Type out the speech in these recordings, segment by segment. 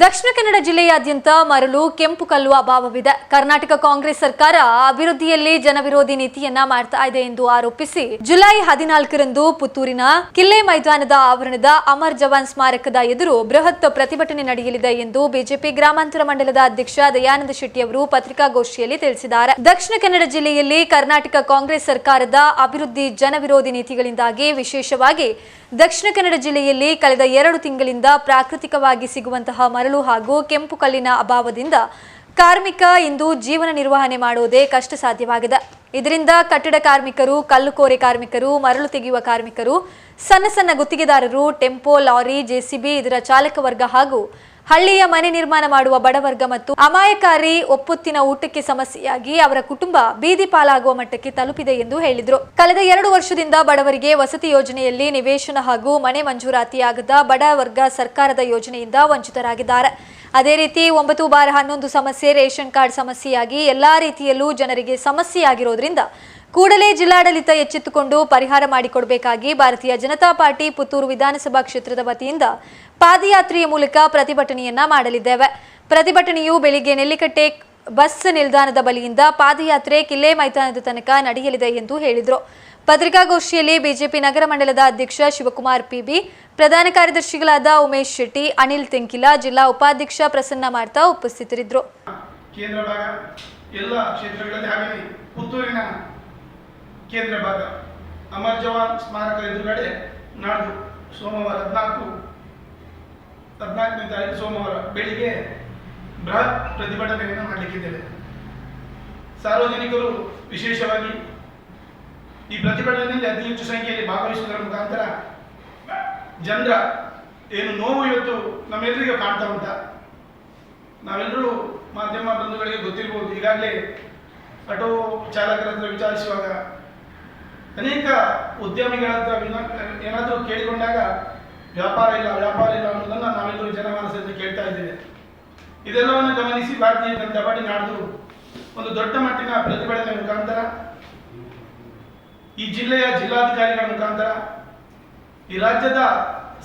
ದಕ್ಷಿಣ ಕನ್ನಡ ಜಿಲ್ಲೆಯಾದ್ಯಂತ ಮರಳು, ಕೆಂಪು ಕಲ್ಲು ಅಭಾವವಿದೆ. ಕರ್ನಾಟಕ ಕಾಂಗ್ರೆಸ್ ಸರ್ಕಾರ ಅಭಿವೃದ್ಧಿಯಲ್ಲಿ ಜನವಿರೋಧಿ ನೀತಿಯನ್ನ ಮಾಡ್ತಾ ಇದೆ ಎಂದು ಆರೋಪಿಸಿ ಜುಲೈ ಹದಿನಾಲ್ಕರಂದು ಪುತ್ತೂರಿನ ಕಿಲ್ಲೆ ಮೈದಾನದ ಆವರಣದ ಅಮರ್ ಜವಾನ್ ಸ್ಮಾರಕದ ಎದುರು ಬೃಹತ್ ಪ್ರತಿಭಟನೆ ನಡೆಯಲಿದೆ ಎಂದು ಬಿಜೆಪಿ ಗ್ರಾಮಾಂತರ ಮಂಡಲದ ಅಧ್ಯಕ್ಷ ದಯಾನಂದ ಶೆಟ್ಟಿ ಅವರು ಪತ್ರಿಕಾಗೋಷ್ಠಿಯಲ್ಲಿ ತಿಳಿಸಿದ್ದಾರೆ. ದಕ್ಷಿಣ ಕನ್ನಡ ಜಿಲ್ಲೆಯಲ್ಲಿ ಕರ್ನಾಟಕ ಕಾಂಗ್ರೆಸ್ ಸರ್ಕಾರದ ಅಭಿವೃದ್ಧಿ ಜನವಿರೋಧಿ ನೀತಿಗಳಿಂದಾಗಿ ವಿಶೇಷವಾಗಿ ದಕ್ಷಿಣ ಕನ್ನಡ ಜಿಲ್ಲೆಯಲ್ಲಿ ಕಳೆದ ಎರಡು ತಿಂಗಳಿಂದ ಪ್ರಾಕೃತಿಕವಾಗಿ ಸಿಗುವಂತಹ ಮರಳು ಹಾಗೂ ಕೆಂಪು ಕಲ್ಲಿನ ಅಭಾವದಿಂದ ಕಾರ್ಮಿಕ ಇಂದು ಜೀವನ ನಿರ್ವಹಣೆ ಮಾಡುವುದೇ ಕಷ್ಟ ಸಾಧ್ಯವಾಗಿದೆ ಇದರಿಂದ ಕಟ್ಟಡ ಕಾರ್ಮಿಕರು, ಕಲ್ಲುಕೋರೆ ಕಾರ್ಮಿಕರು, ಮರಳು ತೆಗೆಯುವ ಕಾರ್ಮಿಕರು, ಸಣ್ಣ ಸಣ್ಣ ಗುತ್ತಿಗೆದಾರರು, ಟೆಂಪೋ, ಲಾರಿ ಜೆಸಿಬಿ ಇದರ ಚಾಲಕ ವರ್ಗ ಹಾಗೂ ಹಳ್ಳಿಯ ಮನೆ ನಿರ್ಮಾಣ ಮಾಡುವ ಬಡವರ್ಗ ಮತ್ತು ಅಮಾಯಕಾರಿ ಒಪ್ಪುತ್ತಿನ ಊಟಕ್ಕೆ ಸಮಸ್ಯೆಯಾಗಿ ಅವರ ಕುಟುಂಬ ಬೀದಿ ಪಾಲಾಗುವ ಮಟ್ಟಕ್ಕೆ ತಲುಪಿದೆ ಎಂದು ಹೇಳಿದರು. ಕಳೆದ ಎರಡು ವರ್ಷದಿಂದ ಬಡವರಿಗೆ ವಸತಿ ಯೋಜನೆಯಲ್ಲಿ ನಿವೇಶನ ಹಾಗೂ ಮನೆ ಮಂಜೂರಾತಿಯಾಗದ ಬಡ ವರ್ಗ ಸರ್ಕಾರದ ಯೋಜನೆಯಿಂದ ವಂಚಿತರಾಗಿದ್ದಾರೆ. ಅದೇ ರೀತಿ ಒಂಬತ್ತು ಬಾರ ಹನ್ನೊಂದು ಸಮಸ್ಯೆ, ರೇಷನ್ ಕಾರ್ಡ್ ಸಮಸ್ಯೆಯಾಗಿ ಎಲ್ಲಾ ರೀತಿಯಲ್ಲೂ ಜನರಿಗೆ ಸಮಸ್ಯೆಯಾಗಿರೋದ್ರಿಂದ ಕೂಡಲೇ ಜಿಲ್ಲಾಡಳಿತ ಎಚ್ಚೆತ್ತುಕೊಂಡು ಪರಿಹಾರ ಮಾಡಿಕೊಡಬೇಕಾಗಿ ಭಾರತೀಯ ಜನತಾ ಪಾರ್ಟಿ ಪುತ್ತೂರು ವಿಧಾನಸಭಾ ಕ್ಷೇತ್ರದ ವತಿಯಿಂದ ಪಾದಯಾತ್ರೆಯ ಮೂಲಕ ಪ್ರತಿಭಟನೆಯನ್ನ ಮಾಡಲಿದ್ದೇವೆ. ಪ್ರತಿಭಟನೆಯು ಬೆಳಿಗ್ಗೆ ನೆಲ್ಲಿಕಟ್ಟೆ ಬಸ್ ನಿಲ್ದಾಣದ ಬಳಿಯಿಂದ ಪಾದಯಾತ್ರೆ ಕಿಲ್ಲೆ ಮೈದಾನದ ತನಕ ನಡೆಯಲಿದೆ ಎಂದು ಹೇಳಿದರು. ಪತ್ರಿಕಾಗೋಷ್ಠಿಯಲ್ಲಿ ಬಿಜೆಪಿ ನಗರ ಮಂಡಲದ ಅಧ್ಯಕ್ಷ ಶಿವಕುಮಾರ್ ಪಿಬಿ, ಪ್ರಧಾನ ಕಾರ್ಯದರ್ಶಿಗಳಾದ ಉಮೇಶ್ ಶೆಟ್ಟಿ, ಅನಿಲ್ ತೆಂಕಿಲ, ಜಿಲ್ಲಾ ಉಪಾಧ್ಯಕ್ಷ ಪ್ರಸನ್ನ ಮಾಡ್ತಾ ಉಪಸ್ಥಿತರಿದ್ದರು. ಕೇಂದ್ರ ಭಾಗ. ಅಮರ್ ಜವಾನ್ ಸ್ಮಾರಕ ಎದುರುಗಡೆ ನಾಡ್ದು ಸೋಮವಾರ ಹದಿನಾಲ್ಕು, ಹದಿನಾಲ್ಕನೇ ತಾರೀಕು ಸೋಮವಾರ ಬೆಳಿಗ್ಗೆ ಬೃಹತ್ ಪ್ರತಿಭಟನೆಯನ್ನು ಮಾಡಲಿಕ್ಕಿದ್ದೇವೆ. ಸಾರ್ವಜನಿಕರು ವಿಶೇಷವಾಗಿ ಈ ಪ್ರತಿಭಟನೆಯಲ್ಲಿ ಅತಿ ಹೆಚ್ಚು ಸಂಖ್ಯೆಯಲ್ಲಿ ಭಾಗವಹಿಸುವುದರ ಮುಖಾಂತರ ಜನರ ಏನು ನೋವು ಇವತ್ತು ನಮ್ಮೆಲ್ಲರಿಗೂ ಕಾಣ್ತಾ ಉಂಟ. ನಾವೆಲ್ಲರೂ ಮಾಧ್ಯಮ ಬಂಧುಗಳಿಗೆ ಗೊತ್ತಿರ್ಬೋದು. ಈಗಾಗಲೇ ಆಟೋ ಚಾಲಕರ ಹತ್ರ ವಿಚಾರಿಸುವಾಗ ಅನೇಕ ಉದ್ಯಮಿಗಳ ಏನಾದರೂ ಕೇಳಿಕೊಂಡಾಗ, ವ್ಯಾಪಾರ ಇಲ್ಲ ವ್ಯಾಪಾರ ಇಲ್ಲ ಅನ್ನೋದನ್ನು ನಾವೆಲ್ಲರೂ ಜನಮಾನಸದಿಂದ ಕೇಳ್ತಾ ಇದ್ದೇವೆ. ಇದೆಲ್ಲವನ್ನು ಗಮನಿಸಿ ಭಾರತೀಯ ಜನತಾ ಪಾರ್ಟಿ ನಾಡಿದ್ರು ಒಂದು ದೊಡ್ಡ ಮಟ್ಟಿನ ಪ್ರತಿಭಟನೆ ಮುಖಾಂತರ, ಈ ಜಿಲ್ಲೆಯ ಜಿಲ್ಲಾಧಿಕಾರಿಗಳ ಮುಖಾಂತರ, ಈ ರಾಜ್ಯದ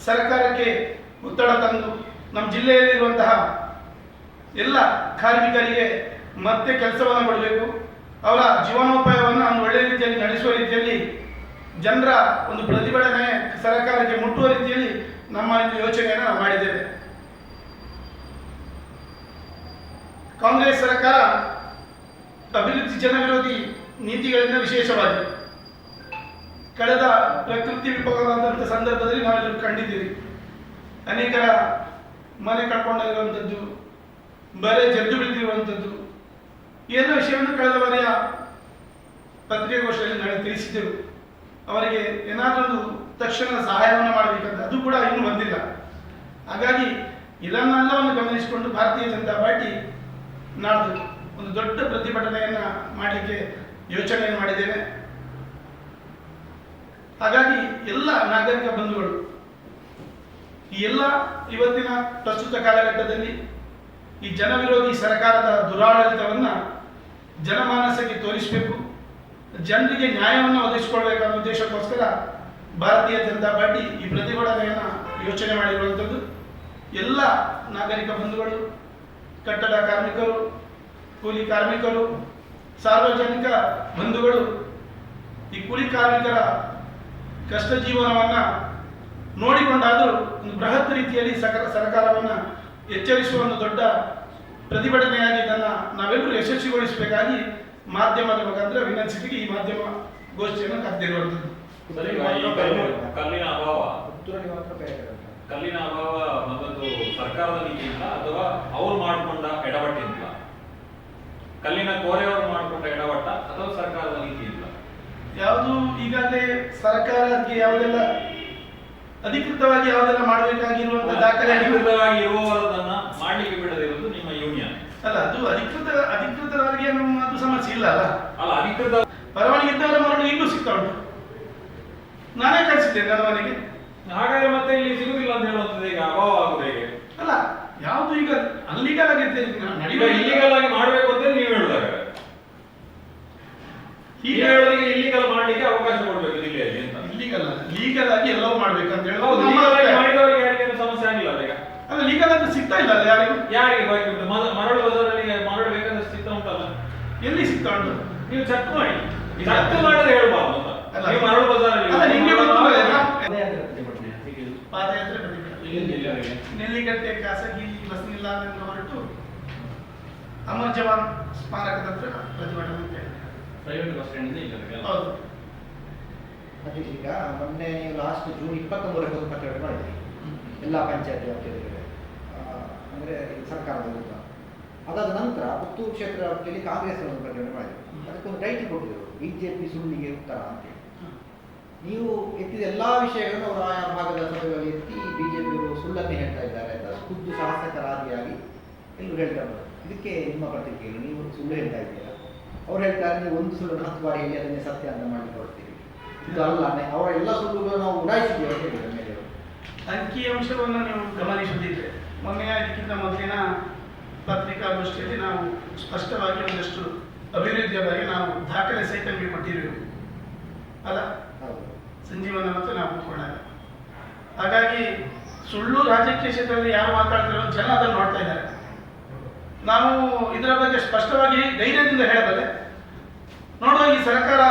ಸರ್ಕಾರಕ್ಕೆ ಒತ್ತಡ ತಂದು, ನಮ್ಮ ಜಿಲ್ಲೆಯಲ್ಲಿರುವಂತಹ ಎಲ್ಲ ಕಾರ್ಮಿಕರಿಗೆ ಮತ್ತೆ ಕೆಲಸವನ್ನು ಕೊಡಬೇಕು. ಅವರ ಜೀವನೋಪಾಯವನ್ನು ಒಂದು ಒಳ್ಳೆಯ ರೀತಿಯಲ್ಲಿ ನಡೆಸುವ ರೀತಿಯಲ್ಲಿ ಜನರ ಒಂದು ಪ್ರತಿಭಟನೆ ಸರ್ಕಾರಕ್ಕೆ ಮುಟ್ಟುವ ರೀತಿಯಲ್ಲಿ ನಮ್ಮ ಒಂದು ಯೋಚನೆಯನ್ನು ನಾವು ಮಾಡಿದ್ದೇವೆ. ಕಾಂಗ್ರೆಸ್ ಸರ್ಕಾರ ಅಭಿವೃದ್ಧಿ ಜನವಿರೋಧಿ ನೀತಿಗಳಿಂದ ವಿಶೇಷವಾಗಿ ಕಳೆದ ಪ್ರಕೃತಿ ವಿಪವಾದಂಥ ಸಂದರ್ಭದಲ್ಲಿ ನಾವೆಲ್ಲರೂ ಕಂಡಿದ್ದೀವಿ ಅನೇಕರ ಮನೆ ಕಳ್ಕೊಂಡಿರುವಂಥದ್ದು ಬರೆ ಜದ್ದು ಬಿದ್ದಿರುವಂಥದ್ದು ಎಲ್ಲ ವಿಷಯವನ್ನು ಕಳೆದ ಬಾರಿಯ ಪತ್ರಿಕಾಗೋಷ್ಠಿಯಲ್ಲಿ ನಾವು ತಿಳಿಸಿದ್ದೆವು ಅವರಿಗೆ ಏನಾದರೂ ತಕ್ಷಣ ಸಹಾಯವನ್ನು ಮಾಡಬೇಕಂತ, ಅದು ಕೂಡ ಇನ್ನೂ ಬಂದಿಲ್ಲ. ಹಾಗಾಗಿ ಇದನ್ನೆಲ್ಲವನ್ನು ಗಮನಿಸಿಕೊಂಡು ಭಾರತೀಯ ಜನತಾ ಪಾರ್ಟಿ ನಾಡ್ದು ಒಂದು ದೊಡ್ಡ ಪ್ರತಿಭಟನೆಯನ್ನು ಮಾಡಲಿಕ್ಕೆ ಯೋಚನೆಯನ್ನು ಮಾಡಿದ್ದೇನೆ. ಹಾಗಾಗಿ ಎಲ್ಲ ನಾಗರಿಕ ಬಂಧುಗಳು, ಈ ಎಲ್ಲ ಇವತ್ತಿನ ಪ್ರಸ್ತುತ ಕಾಲಘಟ್ಟದಲ್ಲಿ ಈ ಜನವಿರೋಧಿ ಸರ್ಕಾರದ ದುರಾಡಳಿತವನ್ನ ಜನಮಾನಸಕ್ಕೆ ತೋರಿಸಬೇಕು. ಜನರಿಗೆ ನ್ಯಾಯವನ್ನು ಒದಗಿಸಿಕೊಳ್ಬೇಕನ್ನೋ ಉದ್ದೇಶಕ್ಕೋಸ್ಕರ ಭಾರತೀಯ ಜನತಾ ಪಾರ್ಟಿ ಈ ಪ್ರತಿಭಟನೆಯನ್ನು ಯೋಚನೆ ಮಾಡಿರುವಂಥದ್ದು. ಎಲ್ಲ ನಾಗರಿಕ ಬಂಧುಗಳು, ಕಟ್ಟಡ ಕಾರ್ಮಿಕರು, ಕೂಲಿ ಕಾರ್ಮಿಕರು, ಸಾರ್ವಜನಿಕ ಬಂಧುಗಳು ಈ ಕೂಲಿ ಕಾರ್ಮಿಕರ ಕಷ್ಟ ಜೀವನವನ್ನು ನೋಡಿಕೊಂಡಾದರೂ ಒಂದು ಬೃಹತ್ ರೀತಿಯಲ್ಲಿ ಸಕ, ಸರ್ಕಾರವನ್ನು ಎಚ್ಚರಿಸುವ ಒಂದು ದೊಡ್ಡ ಪ್ರತಿಭಟನೆಯಾಗಿ ತನ್ನ ನಾವೆಲ್ಲರೂ ಯಶಸ್ವಿಗೊಳಿಸಬೇಕಾಗಿ ಮಾಧ್ಯಮದ ಮುಖಾಂತರ ವಿನಂತಿಸಿದ್ದಕ್ಕೆ ಈ ಮಾಧ್ಯಮ ಗೋಷ್ಠಿಯನ್ನು ಕರೆದಿರುವಂಥದ್ದು. ಕಲ್ಲಿನ ಅಭಾವ. ಕಲ್ಲಿನ ಅಭಾವ ಬಂದದ್ದು ಸರ್ಕಾರದ ನೀತಿಯಿಂದ ಅಥವಾ ಅವ್ರು ಮಾಡಿಕೊಂಡ ಎಡವಟ್ಟಿಂದ ಕಲ್ಲಿನ ಕೋರೆಯವರು ಮಾಡಿಕೊಂಡ ಎಡವಟ್ಟ ಅಥವಾ ಸರ್ಕಾರದ ನೀತಿಯಿಂದ. ಯಾವುದು ಈಗಾಗಲೇ ಸರ್ಕಾರಕ್ಕೆ ಯಾವುದೆಲ್ಲ ಅಧಿಕೃತವಾಗಿ ಯಾವುದೆಲ್ಲ ಮಾಡಬೇಕಾಗಿರುವಂತಹ ದಾಖಲೆ ಅಧಿಕೃತವಾಗಿ ಇರುವವರನ್ನ ಮಾಡ್ಲಿಕ್ಕೆ ಬಿಡದಿರುವುದು ಅಲ್ಲ ಅದು ಅಧಿಕೃತ ಅಧಿಕೃತವಾಗಿ ಏನು ಅದು ಸಮಸ್ಯೆ ಇಲ್ಲ ಅಲ್ಲ? ಅಲ್ಲ ಅಧಿಕೃತ ಪರವಾನಗಿ ಇದ್ದವರ ಮರಳು ಈಗಲೂ ಸಿಗ್ತಾ ಉಂಟು ನಾನೇ ಕಳಿಸಿದ್ದೇನೆ ನನ್ನ ಮನೆಗೆ ಹಾಗಾದ್ರೆ ಮತ್ತೆ ಇಲ್ಲಿ ಸಿಗುದಿಲ್ಲ ಅಂತ ಹೇಳುವಂಥದ್ದು ಈಗ ಅಭಾವ ಆಗುದು ಹೇಗೆ? ಅಲ್ಲ ಯಾವುದು ಈಗ ಅಲ್ಲಿಗಲ್ ಆಗಿ ನಡೆಯುವ ಇಲ್ಲಿಗಲ್ ಆಗಿ ಮಾಡಬೇಕು ಅಂತ ನೀವು ಹೇಳಿದಾಗ? ಈಗ ಈಗ ಹೇಳೋದಿಗೆ ಇಲ್ಲಿಗಲ್ ಮಾಡ್ಲಿಕ್ಕೆ ಅವಕಾಶ ಕೊಡ್ಬೇಕು ಜಿಲ್ಲೆಯಲ್ಲಿ ಅಂತ. ಲೀಗಲ್ ಲೀಗಲ್ ಆಗಿ ಎಲ್ಲವೂ ಮಾಡ್ಬೇಕಂತ ಹೇಳಿ. ಮಾಡಿದವರಿಗೆ ಯಾರಿಗೇನು ಸಮಸ್ಯೆ ಆಗಿಲ್ಲ. ಅಲ್ಲ ಅದು ಲೀಗಲ್ ಅಂತ ಸಿಗ್ತಾ ಇಲ್ಲ ಅಲ್ಲ ಯಾರಿಗೂ? ಯಾರಿಗೆ ಬಾಕಿ ಉಂಟು ಮರಳು ಬಜಾರಲ್ಲಿ ಮರಳು ಬೇಕಂದ್ರೆ ಸಿಗ್ತಾ ಉಂಟಲ್ಲ? ಎಲ್ಲಿ ಸಿಗ್ತಾ ಉಂಟು? ನೀವು ಚೆಕ್ ಮಾಡಿ. ಚೆಕ್ ಮಾಡಿದ್ರೆ ಹೇಳ್ಬಾರ್ದು ಅಂತ. ನೀವು ಮರಳು ಬಜಾರಲ್ಲಿ ಅಲ್ಲ, ನಿಮಗೆ? ಪಾದಯಾತ್ರೆ? ನೆಲ್ಲಿಗಟ್ಟೆ ಖಾಸಗಿ ಬಸ್ ನಿಲ್ದಾಣ ಹೊರಟು ಅಮರ್ ಜವಾನ್ ಸ್ಮಾರಕದ ಹತ್ರ ಪ್ರತಿಭಟನೆ. ಪ್ರೈವೇಟ್ ಬಸ್ ಸ್ಟ್ಯಾಂಡ್ ಇದೆ ಇಲ್ಲಿವರೆಗೆ ಹೌದು. ಅದೇ ಈಗ ಮೊನ್ನೆ ನೀವು ಲಾಸ್ಟ್ ಜೂನ್ ಇಪ್ಪತ್ತ ಮೂರಕ್ಕೆ ಒಂದು ಪ್ರತಿಭಟನೆ ಮಾಡಿದ್ರಿ ಎಲ್ಲ ಪಂಚಾಯತ್ ವ್ಯಾಪ್ತಿಯಲ್ಲಿ. ಅಂದರೆ ಸರ್ಕಾರದ ವಿರುದ್ಧ. ಅದಾದ ನಂತರ ಪುತ್ತೂರು ಕ್ಷೇತ್ರ ವ್ಯಾಪ್ತಿಯಲ್ಲಿ ಕಾಂಗ್ರೆಸ್ ಒಂದು ಪ್ರತಿಭಟನೆ ಮಾಡಿದರು. ಅದಕ್ಕೊಂದು ಟೈಟಲ್ ಜೆ ಪಿ ಸುಳ್ಳಿಗೆ ಉತ್ತರ ಅಂತೇಳಿ ನೀವು ಎತ್ತಿದ ಎಲ್ಲ ವಿಷಯಗಳನ್ನು ಅವರು ಆಯಾ ಭಾಗದ ಸಭೆಗಳಲ್ಲಿ ಎತ್ತಿ ಬಿ ಜೆ ಪಿಯವರು ಸುಳ್ಳನ್ನೇ ಹೇಳ್ತಾ ಇದ್ದಾರೆ ಅಂತ ಖುದ್ದು ಸಾಹಸಕರಾದಿಯಾಗಿ ಎಲ್ಲರೂ ಹೇಳ್ತಾ ಇದ್ದಾರೆ. ಇದಕ್ಕೆ ನಿಮ್ಮ ಪ್ರತಿಕ್ರಿಯೆ ನೀವು ಸುಳ್ಳು ಹೇಳ್ತಾ ಇದ್ದೀರಾ? ಅವ್ರು ಹೇಳ್ತಾರೆ ನೀವು ಒಂದು ಸುಳ್ಳು ಹತ್ತು ಬಾರಿ ಹೇಳಿ ಅದನ್ನೇ ಸತ್ಯ ಅಂತ ಮಾಡಿ ಕೊಡ್ತೀವಿ ಇದು ಅಲ್ಲ ಅವರ ಎಲ್ಲ ಸುಳ್ಳುಗಳು ನಾವು ಉಡಾಯಿಸಿದ್ದೀವಿ ಅಂತ ಹೇಳಿದ್ರು ಮೇಲೆ. ಅಂಕಿಅಂಶವನ್ನು ನೀವು ಗಮನಿಸುತ್ತಿದ್ದರೆ ಮೊನ್ನೆ ಇದಕ್ಕಿಂತ ಮೊದಲಿನ ಪತ್ರಿಕಾಗೋಷ್ಠಿಯಲ್ಲಿ ನಾವು ಸ್ಪಷ್ಟವಾಗಿ ಒಂದಷ್ಟು ಅಭಿವೃದ್ಧಿಯ ಬಗ್ಗೆ ನಾವು ದಾಖಲೆ ಸಹಿತ ನಿಮಗೆ ಕೊಟ್ಟಿರುವೆವು ಅಲ್ಲ? ಸಂಜೀವನ ಮತ್ತು ನಾವು ಕೊಡೋಣ ಹಾಗಾಗಿ ಸುಳ್ಳು ರಾಜಕೀಯ ಕ್ಷೇತ್ರದಲ್ಲಿ ಯಾರು ಮಾತಾಡ್ತಾರೋ ಜನ ಅದನ್ನು ನೋಡ್ತಾ ಇದ್ದಾರೆ. ನಾವು ಇದರ ಬಗ್ಗೆ ಸ್ಪಷ್ಟವಾಗಿ ಧೈರ್ಯದಿಂದ ಹೇಳಬಲ್ಲೆ. ನೋಡುವ ಈ ಸರ್ಕಾರ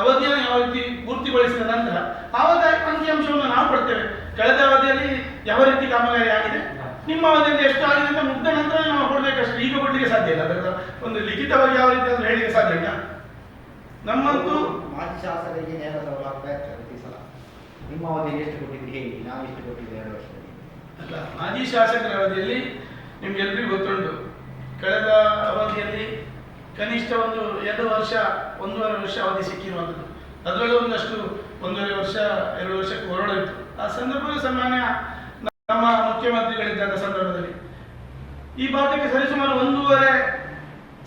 ಅವಧಿಯನ್ನು ಯಾವ ರೀತಿ ಪೂರ್ತಿಗೊಳಿಸಿದ ನಂತರ ಆವಾಗ ಅಂಕಿಅಂಶವನ್ನು ನಾವು ಕೊಡ್ತೇವೆ. ಕಳೆದ ಅವಧಿಯಲ್ಲಿ ಯಾವ ರೀತಿ ಕಾಮಗಾರಿ ಆಗಿದೆ? ನಿಮ್ಮ ಅವಧಿಯಲ್ಲಿ ಎಷ್ಟು ಆಗಿದೆ ಅಂತ ಮುಗ್ದ ನಂತರ ನಾವು ಕೊಡಬೇಕಷ್ಟು ಈಗ ಕೊಡ್ಲಿಕ್ಕೆ ಸಾಧ್ಯ ಇಲ್ಲ. ಅದರ ಒಂದು ಲಿಖಿತವಾಗಿ ಯಾವ ರೀತಿ ಅಂತ ಹೇಳಿಕ್ಕೆ ಸಾಧ್ಯ ಇಲ್ಲ. ನಮ್ಮಂತೂ ಮಾಜಿ ಶಾಸಕರಿಗೆ ನೇರ ಸವಾಲು ಆಗ್ತಾ ಇರ್ತಾರೆ ಪ್ರತಿ ಸಲ. ನಿಮ್ಮ ಅವಧಿಯಲ್ಲಿ ಎಷ್ಟು ಕೊಟ್ಟಿದ್ರಿ ಹೇಳಿ ನಾವು ಎಷ್ಟು ಕೊಟ್ಟಿದ್ದೆ ಎರಡು ವರ್ಷದಲ್ಲಿ? ಅಲ್ಲ ಮಾಜಿ ಶಾಸಕರ ಅವಧಿಯಲ್ಲಿ ನಿಮ್ಗೆಲ್ರಿಗೂ ಗೊತ್ತುಂಟು. ಕಳೆದ ಅವಧಿಯಲ್ಲಿ ಕನಿಷ್ಠ ಒಂದು ಎರಡು ವರ್ಷ ಒಂದೂವರೆ ವರ್ಷ ಅವಧಿ ಸಿಕ್ಕಿರುವಂಥದ್ದು. ಅದರಲ್ಲೂ ಒಂದಷ್ಟು ಒಂದೂವರೆ ವರ್ಷ ಎರಡು ವರ್ಷ ಕೊರೋನಾ ಇತ್ತು ಆ ಸಂದರ್ಭದಲ್ಲಿ ಸಾಮಾನ್ಯ ನಮ್ಮ ಮುಖ್ಯಮಂತ್ರಿಗಳಿದ್ದಂಥ ಸಂದರ್ಭದಲ್ಲಿ. ಈ ಭಾಗಕ್ಕೆ ಸರಿಸುಮಾರು ಒಂದೂವರೆ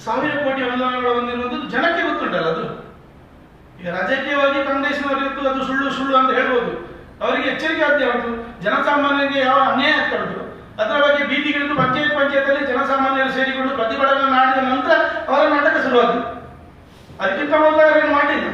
ಸಾವಿರ ಕೋಟಿ ಅನುದಾನಗಳು ಹೊಂದಿರುವಂಥದ್ದು ಜನಕ್ಕೆ ಗೊತ್ತುಂಟಲ್ಲ ಅದು. ಈಗ ರಾಜಕೀಯವಾಗಿ ಕಾಂಗ್ರೆಸ್ನವರು ಇತ್ತು ಅದು ಸುಳ್ಳು ಸುಳ್ಳು ಅಂತ ಹೇಳ್ಬೋದು. ಅವರಿಗೆ ಎಚ್ಚರಿಕೆ ಉಂಟು. ಜನಸಾಮಾನ್ಯರಿಗೆ ಯಾವ ಅನ್ಯಾಯ ಆಗ್ತಾ ಉಂಟು. ಅದರ ಬಗ್ಗೆ ಬೀದಿಗಿಳಿದು ಪಂಚಾಯತ್ ಪಂಚಾಯತಲ್ಲಿ ಜನಸಾಮಾನ್ಯರು ಸೇರಿಕೊಂಡು ಪ್ರತಿಭಟನೆ ಮಾಡಿದ ನಂತರ ಅವರ ನಾಟಕ ಶುರುವಾದ್ದು ಅದಕ್ಕಿಂತ ಮೊದಲು ಅವರೇನು ಮಾಡಲಿಲ್ಲ